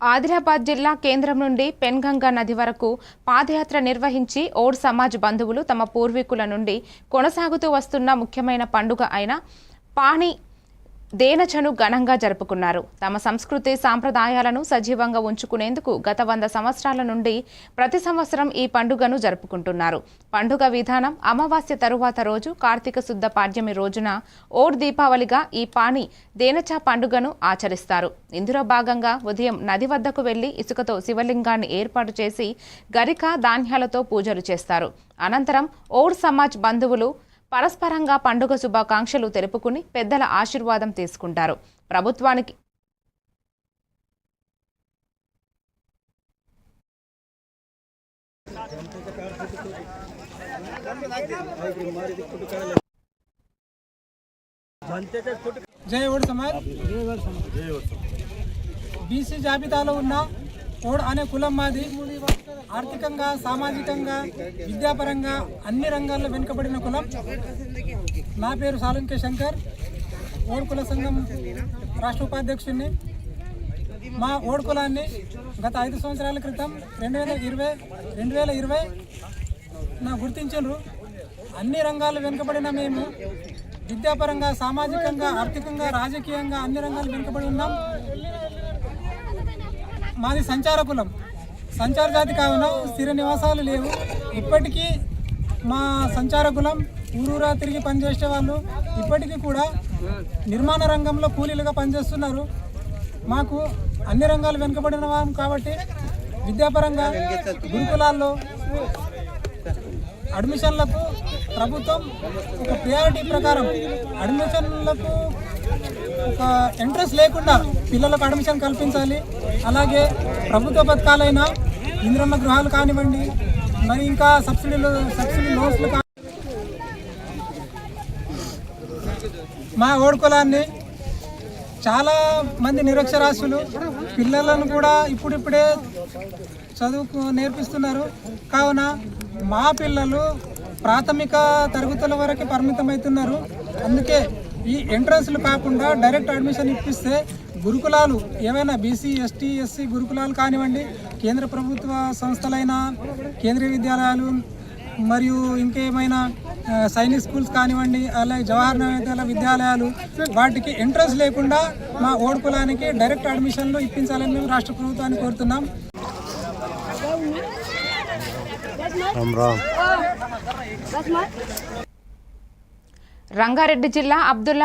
ఆదిలాబాద్ జిల్లా కేంద్రం నుండి పెన్గంగా నది వరకు పాదయాత్ర నిర్వహించి ఓడ్ సమాజ్ బంధువులు తమ పూర్వీకుల నుండి కొనసాగుతూ వస్తున్న ముఖ్యమైన పండుగ అయిన పాణి దేనచను ఘనంగా జరుపుకున్నారు. తమ సంస్కృతి సాంప్రదాయాలను సజీవంగా ఉంచుకునేందుకు గత వంద సంవత్సరాల నుండి ప్రతి సంవత్సరం ఈ పండుగను జరుపుకుంటున్నారు. పండుగ విధానం అమావాస్య తరువాత రోజు కార్తీక శుద్ధ పాడ్యమి రోజున ఓడ్ దీపావళిగా ఈ పాణి దేనచా పండుగను ఆచరిస్తారు. ఇందులో భాగంగా ఉదయం నది వద్దకు వెళ్ళి ఇసుకతో శివలింగాన్ని ఏర్పాటు చేసి గరిక ధాన్యాలతో పూజలు చేస్తారు. అనంతరం ఓడ్ సమాజ్ బంధువులు పరస్పరంగా పండుగ శుభాకాంక్షలు తెలుపుకుని పెద్దల ఆశీర్వాదం తీసుకుంటారు. ప్రభుత్వానికి సమాజ్. బీసీ జాబితాలో ఉన్న ఓడ్ అనే కులం మాది. ఆర్థికంగా సామాజికంగా విద్యాపరంగా అన్ని రంగాల్లో వెనుకబడిన కులం. నా పేరు సాలంకే శంకర్. ఓడుకుల సంఘం రాష్ట్ర ఉపాధ్యక్షుడిని మా ఓడుకులాన్ని గత ఐదు సంవత్సరాల క్రితం రెండు వేల ఇరవై రెండు వేల ఇరవై నా గుర్తించరు అన్ని రంగాలు వెనుకబడిన మేము విద్యాపరంగా సామాజికంగా ఆర్థికంగా రాజకీయంగా అన్ని రంగాలు వెనుకబడి ఉన్నాం. మాది సంచార కులం. సంచార జాతి కావున స్థిర నివాసాలు లేవు. ఇప్పటికీ మా సంచార కులం ఊరూరా తిరిగి పనిచేసే వాళ్ళు ఇప్పటికీ కూడా నిర్మాణ రంగంలో కూలీలుగా పనిచేస్తున్నారు. మాకు అన్ని రంగాలు వెనుకబడిన వాళ్ళం కాబట్టి విద్యాపరంగా గురుకులాల్లో అడ్మిషన్లకు ప్రభుత్వం ఒక ప్రియారిటీ ప్రకారం అడ్మిషన్లకు ఒక ఇంట్రెస్ట్ లేకుండా పిల్లలకు అడ్మిషన్ కల్పించాలి. అలాగే ప్రభుత్వ పథకాలైన ఇంద్రమ్మ గృహాలు కానివ్వండి మరి ఇంకా సబ్సిడీలు సబ్సిడీ లోన్స్లు మా ఓడుకులాన్ని చాలా మంది నిరక్షరాస్యులు పిల్లలను కూడా ఇప్పుడిప్పుడే చదువుకు నేర్పిస్తున్నారు. కావున మా పిల్లలు ప్రాథమిక తరగతుల వరకు పరిమితమవుతున్నారు. అందుకే ఈ ఎంట్రన్స్లు కాకుండా డైరెక్ట్ అడ్మిషన్ ఇప్పిస్తే గురుకులాలు ఏవైనా బీసీ ఎస్టీ ఎస్సీ గురుకులాలు కానివ్వండి కేంద్ర ప్రభుత్వ సంస్థలైన కేంద్రీయ విద్యాలయాలు మరియు ఇంకేమైనా సైనిక్ స్కూల్స్ కానివ్వండి అలాగే జవహర్ నవోదయ విద్యాలయాలు వాటికి ఎంట్రన్స్ లేకుండా మా ఓడుకులానికి డైరెక్ట్ అడ్మిషన్లు ఇప్పించాలని మేము రాష్ట్ర ప్రభుత్వాన్ని కోరుతున్నాం. రంగారెడ్డి జిల్లా అబ్దుల్లా